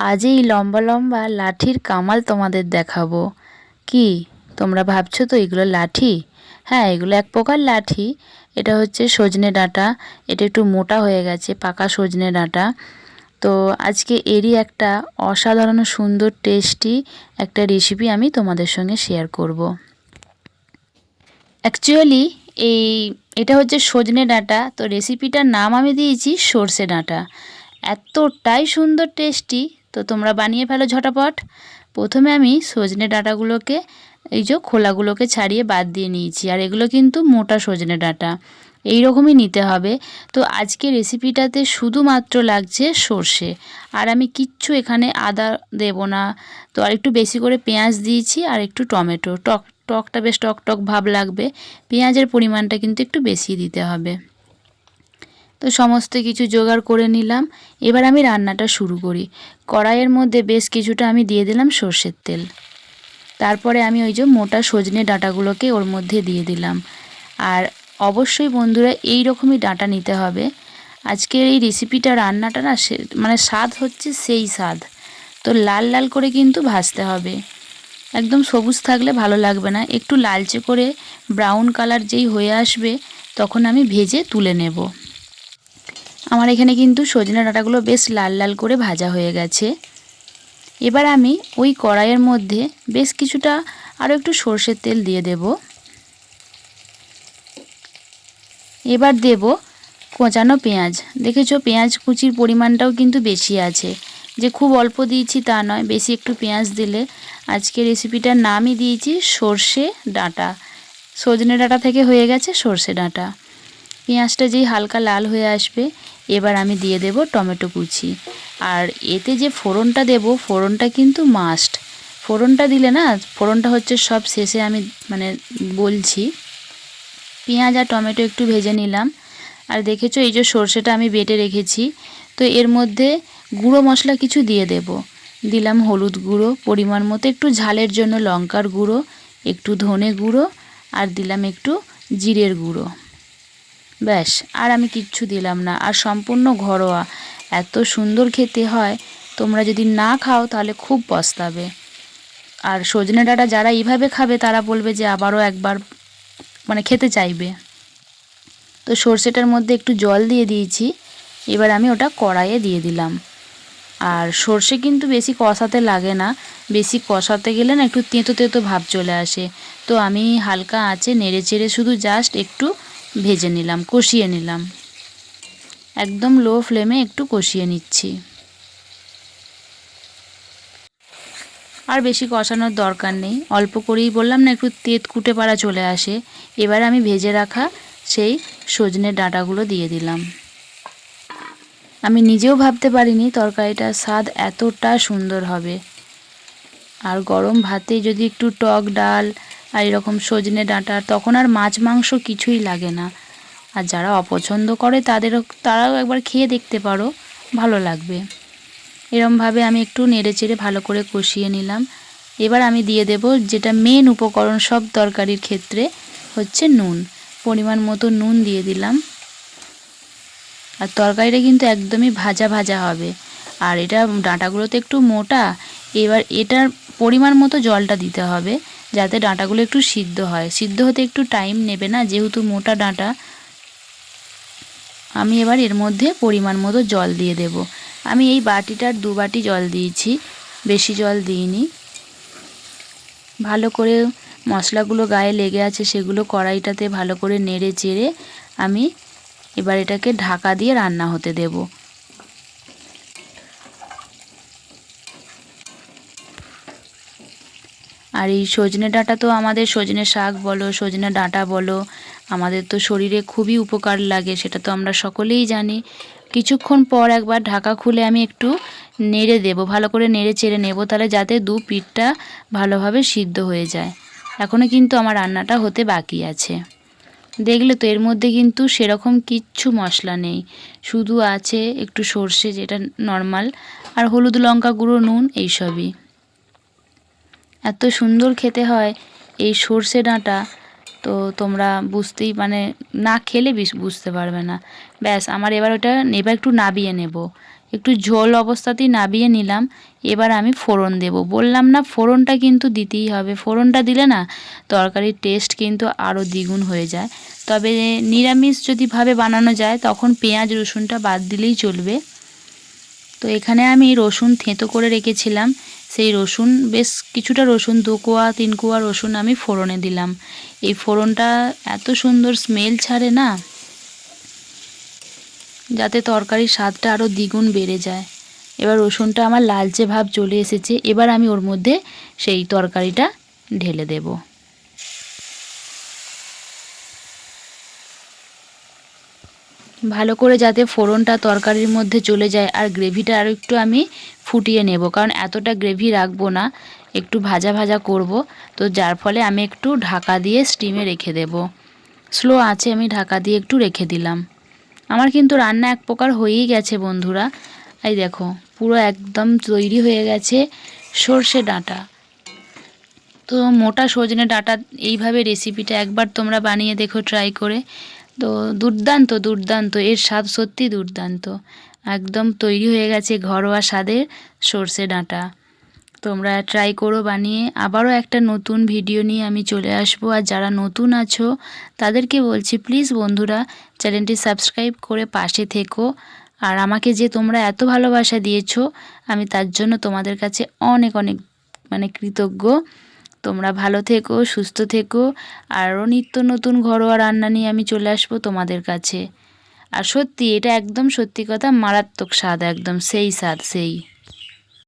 আজ এই লম্বা লম্বা লাঠির কামাল তোমাদের দেখাবো। কি? তোমরা ভাবছ তো এগুলো লাঠি? হ্যাঁ এগুলো এক প্রকার লাঠি। এটা হচ্ছে সজনে ডাঁটা। এটা একটু মোটা হয়ে গেছে, পাকা সজনে ডাঁটা। তো আজকে এরই একটা অসাধারণ সুন্দর টেস্টি একটা রেসিপি আমি তোমাদের সঙ্গে শেয়ার করব। অ্যাকচুয়ালি এই এটা হচ্ছে সজনে ডাঁটা। তো রেসিপিটার নাম আমি দিয়েছি সর্ষে ডাঁটা। এতটাই সুন্দর টেস্টি তো তোমরা বানিয়ে ফেলো ঝটাপট। প্রথমে আমি সজনে ডাঁটাগুলোকে, এই যে খোলাগুলোকে ছাড়িয়ে বাদ দিয়ে নিয়েছি। আর এগুলো কিন্তু মোটা সজনে ডাঁটা। এই রকমই নিতে হবে। তো আজকে রেসিপিটাতে শুধুমাত্র লাগছে সর্ষে। আর আমি কিচ্ছু এখানে আদা দেব না। তো আর একটু বেশি করে পেঁয়াজ দিয়েছি আর একটু টমেটো। টক, টকটা বেশ টক টক ভাব লাগবে। পেঁয়াজের পরিমাণটা কিন্তু একটু বেশি দিতে হবে। তো সমস্ত কিছু জোগাড় করে নিলাম। এবার আমি রান্নাটা শুরু করি। কড়াইয়ের মধ্যে বেশ কিছুটা আমি দিয়ে দিলাম সর্ষের তেল। তারপরে আমি ওই যে মোটা সজনে ডাঁটাগুলোকে ওর মধ্যে দিয়ে দিলাম। আর অবশ্যই বন্ধুরা এই রকমই ডাঁটা নিতে হবে। আজকের এই রেসিপিটা রান্নাটা না মানে স্বাদ হচ্ছে সেই স্বাদ। তো লাল লাল করে কিন্তু ভাজতে হবে। একদম সবুজ থাকলে ভালো লাগবে না। একটু লালচে করে ব্রাউন কালার যেই হয়ে আসবে, তখন আমি ভেজে তুলে নেব। আমার এখানে কিন্তু সজনে ডাঁটাগুলো বেশ লাল লাল করে ভাজা হয়ে গেছে। এবার আমি ওই কড়াইয়ের মধ্যে বেশ কিছুটা আরও একটু সর্ষের তেল দিয়ে দেব। এবার দেব কোঁচানো পেঁয়াজ। দেখেছ, পেঁয়াজ কুচির পরিমাণটাও কিন্তু বেশি আছে। যে খুব অল্প দিয়েছি তা নয়, বেশি একটু পেঁয়াজ দিলে আজকে রেসিপিটার নামই দিয়েছি সর্ষে ডাঁটা। সজনে ডাঁটা থেকে হয়ে গেছে সর্ষে ডাঁটা। পেঁয়াজটা যেই হালকা লাল হয়ে আসবে, এবার আমি দিয়ে দেব টমেটো কুচি। আর এতে যে ফোড়নটা দেব, ফোড়নটা কিন্তু মাস্ট ফোড়নটা দিলে না, ফোড়নটা হচ্ছে সব শেষে আমি মানে বলছি। পেঁয়াজ আর টমেটো একটু ভেজে নিলাম। আর দেখেছ এই যে সর্ষেটা আমি বেটে রেখেছি, তো এর মধ্যে গুঁড়ো মশলা কিছু দিয়ে দেব। দিলাম হলুদ গুঁড়ো, পরিমাণ মতো একটু ঝালের জন্য লঙ্কার গুঁড়ো, একটু ধনে গুঁড়ো, আর দিলাম একটু জিরের গুঁড়ো। ব্যাস, আর আমি কিচ্ছু দিলাম না। আর সম্পূর্ণ ঘরোয়া। এত সুন্দর খেতে হয়, তোমরা যদি না খাও তাহলে খুব পস্তাবে। আর সজনে ডাঁটা যারা এইভাবে খাবে, তারা বলবে যে আবারও একবার মানে খেতে চাইবে। তো সর্ষেটার মধ্যে একটু জল দিয়ে দিয়েছি। এবার আমি ওটা কড়াইয়ে দিয়ে দিলাম। আর সর্ষে কিন্তু বেশি কষাতে লাগে না। বেশি কষাতে গেলে না একটু তেঁতো তেঁতো ভাব চলে আসে। তো আমি হালকা আঁচে নেড়ে চেড়ে শুধু জাস্ট একটু ভেজে নিলাম, কষিয়ে নিলাম। একদম লো ফ্লেমে একটু কষিয়ে নিচ্ছি। আর বেশি কষানোর দরকার নেই। অল্প করেই বললাম না, একটু তেত কুটে পাড়া চলে আসে। এবার আমি ভেজে রাখা সেই সজনের ডাঁটাগুলো দিয়ে দিলাম। আমি নিজেও ভাবতে পারিনি তরকারিটার স্বাদ এতটা সুন্দর হবে। আর গরম ভাতে যদি একটু টক ডাল আর এরকম সজনে ডাঁটা, তখন আর মাছ, মাংস কিছুই লাগে না। আর যারা অপছন্দ করে তাদেরও, তারাও একবার খেয়ে দেখতে পারো, ভালো লাগবে। এরমভাবে আমি একটু নেড়ে চেড়ে ভালো করে কষিয়ে নিলাম। এবার আমি দিয়ে দেব যেটা মেন উপকরণ সব তরকারির ক্ষেত্রে হচ্ছে নুন। পরিমাণ মতো নুন দিয়ে দিলাম। আর তরকারিটা কিন্তু একদমই ভাজা ভাজা হবে। আর এটা ডাঁটাগুলো তো একটু মোটা, এবার এটার পরিমাণ মতো জলটা দিতে হবে। যাতে ডাঁটাগুলো একটু সিদ্ধ হয়। সিদ্ধ হতে একটু টাইম নেবে না, যেহেতু মোটা ডাঁটা। আমি এবার এর মধ্যে পরিমাণ মতো জল দিয়ে দেব। আমি এই বাটিটার দু বাটি জল দিয়েছি, বেশি জল দিইনি। ভালো করে মশলাগুলো গায়ে লেগে আছে, সেগুলো কড়াইটাতে ভালো করে নেড়ে চেড়ে আমি এবার এটাকে ঢাকা দিয়ে রান্না হতে দেবো। আর এই সজনে ডাঁটা তো আমাদের সজনে শাক বলো, সজনে ডাঁটা বলো, আমাদের তো শরীরে খুবই উপকার লাগে, সেটা তো আমরা সকলেই জানি। কিছুক্ষণ পর একবার ঢাকা খুলে আমি একটু নেড়ে দেব, ভালো করে নেড়ে চেড়ে নেব, তাহলে যাতে দু পিঠটা ভালোভাবে সিদ্ধ হয়ে যায়। এখনও কিন্তু আমার রান্নাটা হতে বাকি আছে। দেখলে তো এর মধ্যে কিন্তু সেরকম কিচ্ছু মশলা নেই। শুধু আছে একটু সর্ষে, যেটা নর্মাল, আর হলুদ লঙ্কা গুঁড়ো, নুন, এইসবই। এত সুন্দর খেতে হয় এই সর্ষে ডাঁটা। তো তোমরা বুঝতেই মানে না খেলে বুঝতে পারবে না। ব্যাস, আমার এবার ওটা এবার একটু নাবিয়ে নেব। একটু ঝোল অবস্থাতেই নাবিয়ে নিলাম। এবার আমি ফোড়ন দেব। বললাম না, ফোড়নটা কিন্তু দিতেই হবে। ফোড়নটা দিলে না, তরকারির টেস্ট কিন্তু আরও দ্বিগুণ হয়ে যায়। তবে নিরামিষ যদি ভাবে বানানো যায়, তখন পেঁয়াজ, রসুনটা বাদ দিলেই চলবে। তো এখানে আমি রসুন থেঁতো করে রেখেছিলাম। সেই রসুন, বেশ কিছুটা রসুন, দু কোয়া, তিন কোয়া রসুন আমি ফোড়নে দিলাম। এই ফোড়নটা এত সুন্দর স্মেল ছাড়ে না, যাতে তরকারির স্বাদটা আরও দ্বিগুণ বেড়ে যায়। এবার রসুনটা আমার লালচে ভাব চলে এসেছে, এবার আমি ওর মধ্যে সেই তরকারিটা ঢেলে দেব। ভালো করে যাতে ফোড়নটা তরকারির মধ্যে চলে যায় আর গ্রেভিটা আরও একটু আমি ফুটিয়ে নেব। কারণ এতটা গ্রেভি রাখব না, একটু ভাজা ভাজা করব। তো যার ফলে আমি একটু ঢাকা দিয়ে স্টিমে রেখে দেব। স্লো আছে আমি ঢাকা দিয়ে একটু রেখে দিলাম। আমার কিন্তু রান্না এক প্রকার হয়েই গেছে বন্ধুরা। এই দেখো, পুরো একদম তৈরি হয়ে গেছে সর্ষে ডাঁটা। তো মোটা সজনে ডাঁটা, এইভাবে রেসিপিটা একবার তোমরা বানিয়ে দেখো ট্রাই করে। তো দুর্দান্ত দুর্দান্ত, এর স্বাদ সত্যি দুর্দান্ত। একদম তৈরি হয়ে গেছে ঘরোয়া স্বাদের সর্ষে ডাঁটা। তোমরা ট্রাই করো বানিয়ে। আবারও একটা নতুন ভিডিও নিয়ে আমি চলে আসব। আর যারা নতুন আছো, তাদেরকে বলছি প্লিজ বন্ধুরা, চ্যানেলটি সাবস্ক্রাইব করে পাশে থেকো। আর আমাকে যে তোমরা এত ভালোবাসা দিয়েছ, আমি তার জন্য তোমাদের কাছে অনেক অনেক মানে কৃতজ্ঞ। তোমরা ভালো থেকো, সুস্থ থেকো, আরও নিত্য নতুন ঘরোয়া রান্না নিয়ে আমি চলে আসব তোমাদের কাছে। আর সত্যি, এটা একদম সত্যি কথা, মারাত্মক স্বাদ, একদম সেই স্বাদ, সেই।